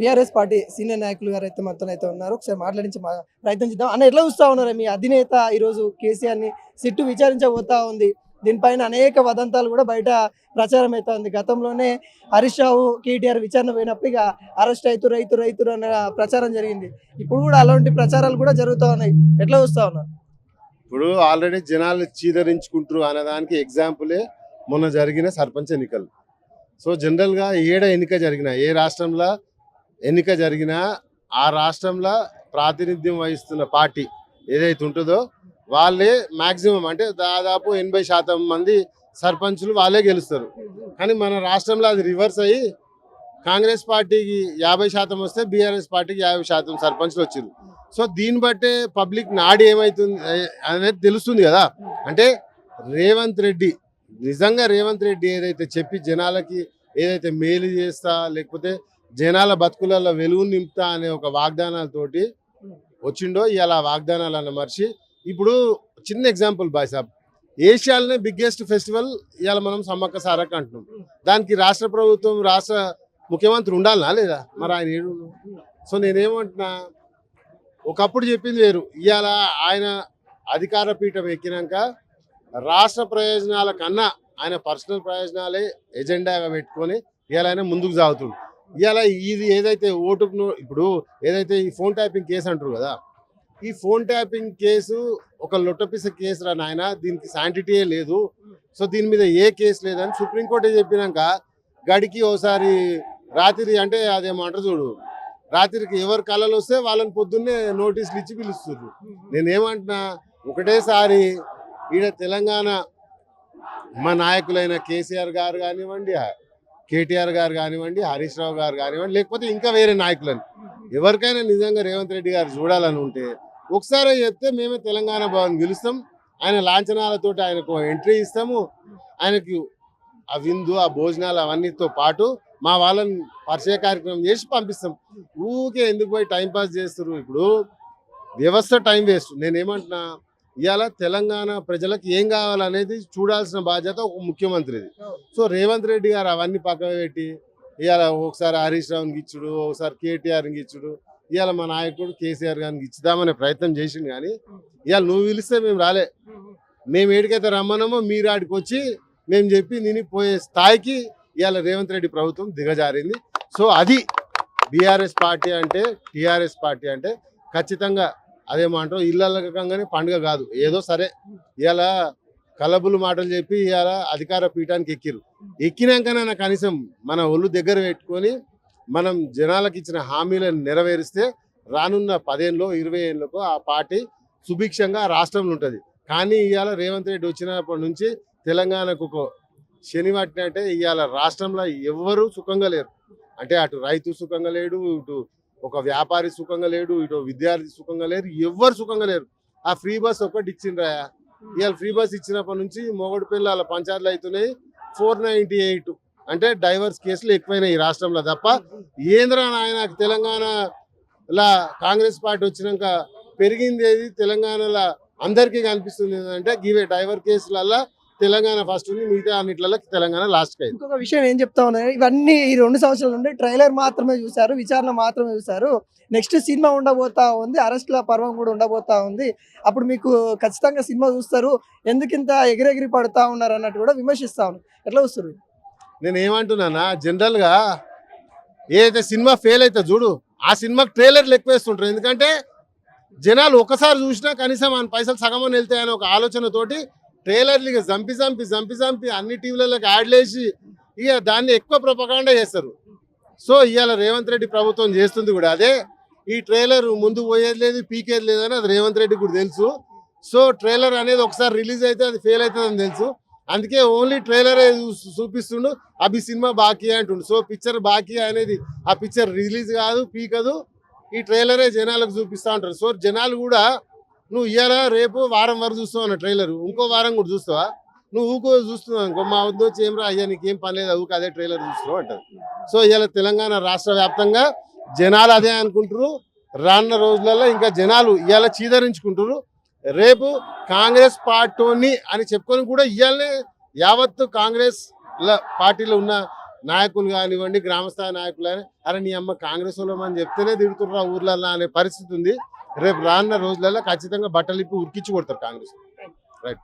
BRS party senior నాయకులు గారు అయితే మొత్తం అయితే ఉన్నారు. ఒకసారి మాట్లాడించి మా- ప్రయత్నం చేద్దాం. అన్న ఎట్లా చూస్తా ఉన్నారు? మీ అధినేత ఈరోజు కేసీఆర్ని సిట్టు విచారించబోతా ఉంది. దీనిపైన అనేక వదంతాలు కూడా బయట ప్రచారం అవుతా ఉంది. గతంలోనే హరీష్ రావు కేటీఆర్ విచారణ పోయినప్పుడు ఇక అరెస్ట్ రైతు రైతు రైతు అన్న ప్రచారం జరిగింది. ఇప్పుడు కూడా అలాంటి ప్రచారాలు కూడా జరుగుతూ ఉన్నాయి. ఎట్లా చూస్తా ఉన్నారు? ఇప్పుడు ఆల్రెడీ జనాలు చీదరించుకుంటారు అనే దానికి ఎగ్జాంపులే మొన్న జరిగిన సర్పంచ్ ఎన్నికలు. సో జనరల్గా ఏడ ఎన్నిక జరిగిన ఏ రాష్ట్రంలో ఎన్నిక జరిగినా ఆ రాష్ట్రంలో ప్రాతినిధ్యం వహిస్తున్న పార్టీ ఏదైతే ఉంటుందో వాళ్ళే మాక్సిమం అంటే దాదాపు ఎనభై శాతం మంది సర్పంచులు వాళ్ళే గెలుస్తారు. కానీ మన రాష్ట్రంలో అది రివర్స్ అయ్యి కాంగ్రెస్ పార్టీకి యాభై శాతం వస్తే బీఆర్ఎస్ పార్టీకి యాభై శాతం సర్పంచ్లు వచ్చారు సో దీన్ని బట్టే పబ్లిక్ నాడి ఏమైతుంది అనేది తెలుస్తుంది కదా. అంటే రేవంత్ రెడ్డి నిజంగా రేవంత్ రెడ్డి ఏదైతే చెప్పి జనాలకి ఏదైతే మేలు చేస్తా లేకపోతే జనాల బతుకులలో వెలుగు నింపుతా అనే ఒక వాగ్దానాలతోటి వచ్చిండో ఇలా వాగ్దానాలను మర్చి. ఇప్పుడు చిన్న ఎగ్జాంపుల్ బాయ్ సాబ్. ఏషియాలోనే బిగ్గెస్ట్ ఫెస్టివల్ ఇవాళ మనం సమ్మక్క సారక్క అంటున్నాం. దానికి రాష్ట్ర ప్రభుత్వం రాష్ట్ర ముఖ్యమంత్రి ఉండాలనా లేదా? మరి ఆయన ఏడు సో నేనేమంటున్నా ఒకప్పుడు చెప్పింది వేరు. ఇవాళ ఆయన అధికార పీఠం ఎక్కినాక రాష్ట్ర ప్రయోజనాల కన్నా ఆయన పర్సనల్ ప్రయోజనాలే ఎజెండాగా పెట్టుకొని ఇవాళ ఆయన ముందుకు సాగుతుంది ఇలా ఇది ఏదైతే ఓటుకు ఇప్పుడు ఏదైతే ఈ ఫోన్ ట్యాపింగ్ కేసు అంటారు కదా ఈ ఫోన్ ట్యాపింగ్ కేసు ఒక లొట్టపిస కేసు రా నాయన దీనికి శాంటిటీయే లేదు. సో దీని మీద ఏ కేసు లేదని సుప్రీంకోర్టు చెప్పినాక గడికి ఓసారి రాత్రి అంటే అదేమంటారు చూడు రాత్రికి ఎవరు కళలు వస్తే వాళ్ళని పొద్దున్నే నోటీసులు ఇచ్చి పిలుస్తున్నారు నేనేమంటున్నా ఒకటేసారి ఈడ తెలంగాణ మా నాయకులైన కేసీఆర్ గారు కానివ్వండి కేటీఆర్ గారు కానివ్వండి హరీష్ రావు గారు కానివ్వండి లేకపోతే ఇంకా వేరే నాయకులని. ఎవరికైనా నిజంగా రేవంత్ రెడ్డి గారు చూడాలని ఉంటే ఒకసారి చెప్తే మేమే తెలంగాణ భవన్ గెలుస్తాం. ఆయన లాంఛనాలతో ఆయనకు ఎంట్రీ ఇస్తాము. ఆయనకి ఆ విందు ఆ భోజనాలు అవన్నీతో పాటు మా వాళ్ళని పరిచయ కార్యక్రమం చేసి పంపిస్తాం. ఊకే ఎందుకు పోయి టైంపాస్ చేస్తారు ఇప్పుడు వ్యవస్థ టైం వేస్ట్. నేనేమంటున్నా? ఇవాళ తెలంగాణ ప్రజలకు ఏం కావాలనేది చూడాల్సిన బాధ్యత ఒక ముఖ్యమంత్రిది. సో రేవంత్ రెడ్డి గారు అవన్నీ పక్కన పెట్టి ఇవాళ ఒకసారి హరీష్ రావుకి ఇచ్చుడు ఒకసారి కేటీఆర్కి ఇచ్చుడు ఇవాళ మా నాయకుడు కేసీఆర్ గారికి ఇచ్చుదామనే ప్రయత్నం చేసిండు కానీ ఇవాళ నువ్వు పిలిస్తే మేము రాలే. మేము ఏడికైతే రమ్మన్నామో మీరు ఆడికి వచ్చి మేము చెప్పి నేను పోయే స్థాయికి ఇవాళ రేవంత్ రెడ్డి ప్రభుత్వం దిగజారింది. సో అది బీఆర్ఎస్ పార్టీ అంటే టీఆర్ఎస్ పార్టీ అంటే ఖచ్చితంగా అదేమంటారు ఇళ్ళకంగానే పండుగ కాదు. ఏదో సరే ఇలా కలబులు మాటలు చెప్పి ఇవాళ అధికార పీఠానికి ఎక్కిరు ఎక్కినాకనైనా కనీసం మన ఒళ్ళు దగ్గర పెట్టుకొని మనం జనాలకు ఇచ్చిన హామీలను నెరవేరిస్తే రానున్న పదేళ్ళలో ఇరవై ఏళ్ళకు ఆ పార్టీ సుభిక్షంగా రాష్ట్రంలో ఉంటుంది. కానీ ఇవాళ రేవంత్ రెడ్డి వచ్చినప్పటి నుంచి తెలంగాణకు ఒక శని పట్టినట్టే ఇవాళ రాష్ట్రంలో ఎవ్వరూ సుఖంగా లేరు. అంటే అటు రైతు సుఖంగా లేడు ఇటు ఒక వ్యాపారి సుఖంగా లేడు ఇటు విద్యార్థి సుఖంగా లేరు ఎవ్వరు సుఖంగా లేరు. ఆ ఫ్రీ బస్ ఒక్కటి ఇచ్చిండ్రాయా ఇవాళ ఫ్రీ బస్ ఇచ్చినప్పటి నుంచి మొగడు పిల్లల పంచాయతీలు అవుతున్నాయి ఫోర్ నైన్టీ ఎయిట్ అంటే డైవర్స్ కేసులు ఎక్కువైనాయి ఈ రాష్ట్రంలో తప్ప ఏంద్రా నాయన తెలంగాణలో కాంగ్రెస్ పార్టీ వచ్చినాక పెరిగింది ఏది? తెలంగాణలో అందరికీ కనిపిస్తుంది అంటే గివే డైవర్ కేసులల్లో తెలంగాణ ఫస్ట్ ఉంది మిగతా అన్నిట్లలో తెలంగాణ లాస్ట్కి అయింది. ఇంకొక విషయం ఏం చెప్తా ఉన్నారు ఇవన్నీ ఈ రెండు సంవత్సరాల నుండి ట్రైలర్ మాత్రమే చూసారు విచారణ మాత్రమే చూసారు నెక్స్ట్ సినిమా ఉండబోతా ఉంది అరెస్ట్ల పర్వం కూడా ఉండబోతా ఉంది. అప్పుడు మీకు ఖచ్చితంగా సినిమా చూస్తారు ఎందుకు ఇంత ఎగిరెగిరి పడుతా ఉన్నారు అన్నట్టు కూడా విమర్శిస్తా ఉన్నారు ఎట్లా చూస్తారు? నేను ఏమంటున్నానా జనరల్గా ఏదైతే సినిమా ఫెయిల్ అయితే చూడు ఆ సినిమాకి ట్రైలర్లు ఎక్కువ వేస్తుంటారు. ఎందుకంటే జనాలు ఒకసారి చూసినా కనీసం ఆయన పైసలు సగమని వెళ్తాయని ఒక ఆలోచనతోటి ట్రైలర్లు ఇక చంపి చంపి చంపి చంపి అన్ని టీవీలలోకి యాడ్లేసి ఇక దాన్ని ఎక్కువ ప్రపకాండ చేస్తారు. సో ఇవాళ రేవంత్ రెడ్డి ప్రభుత్వం చేస్తుంది కూడా అదే. ఈ ట్రైలర్ ముందు పోయేది లేదు పీకేది లేదని అది రేవంత్ రెడ్డి కూడా తెలుసు. సో ట్రైలర్ అనేది ఒకసారి రిలీజ్ అయితే అది ఫెయిల్ అవుతుందని తెలుసు. అందుకే ఓన్లీ ట్రైలరే చూపిస్తుండు. అభి సినిమా బాకీ అంటుండు. సో పిక్చర్ బాకీ అనేది ఆ పిక్చర్ రిలీజ్ కాదు పీకదు. ఈ ట్రైలరే జనాలకు చూపిస్తూ ఉంటారు. సో జనాలు కూడా నువ్వు ఇయ్యాల? రేపు వారం వరకు చూస్తావు అన్న ట్రైలర్. ఇంకో వారం కూడా చూస్తావా? నువ్వు ఊకో చూస్తున్నావు ఇంకో మా వద్ద వచ్చి ఏం రా? అయ్యా నీకేం పని లేదు? అదే ట్రైలర్ చూస్తున్నావు అంటారు సో ఇవాళ తెలంగాణ రాష్ట్ర వ్యాప్తంగా జనాలు అదే అనుకుంటారు రానున్న రోజులలో ఇంకా జనాలు ఇవాళ చీదరించుకుంటారు రేపు కాంగ్రెస్ పార్టీని అని చెప్పుకొని కూడా ఇవాళనే యావత్తు కాంగ్రెస్ పార్టీలో ఉన్న నాయకులు కానివ్వండి గ్రామస్థాయి నాయకులు కానీ అరే నీ అమ్మ కాంగ్రెస్ వాళ్ళమని చెప్తేనే తిడుతుర్రా ఊర్లలో అనే పరిస్థితి ఉంది. రేపు రానున్న రోజులలో ఖచ్చితంగా బట్టలు ఇప్పి ఉరికించి కొడతారు కాంగ్రెస్. రైట్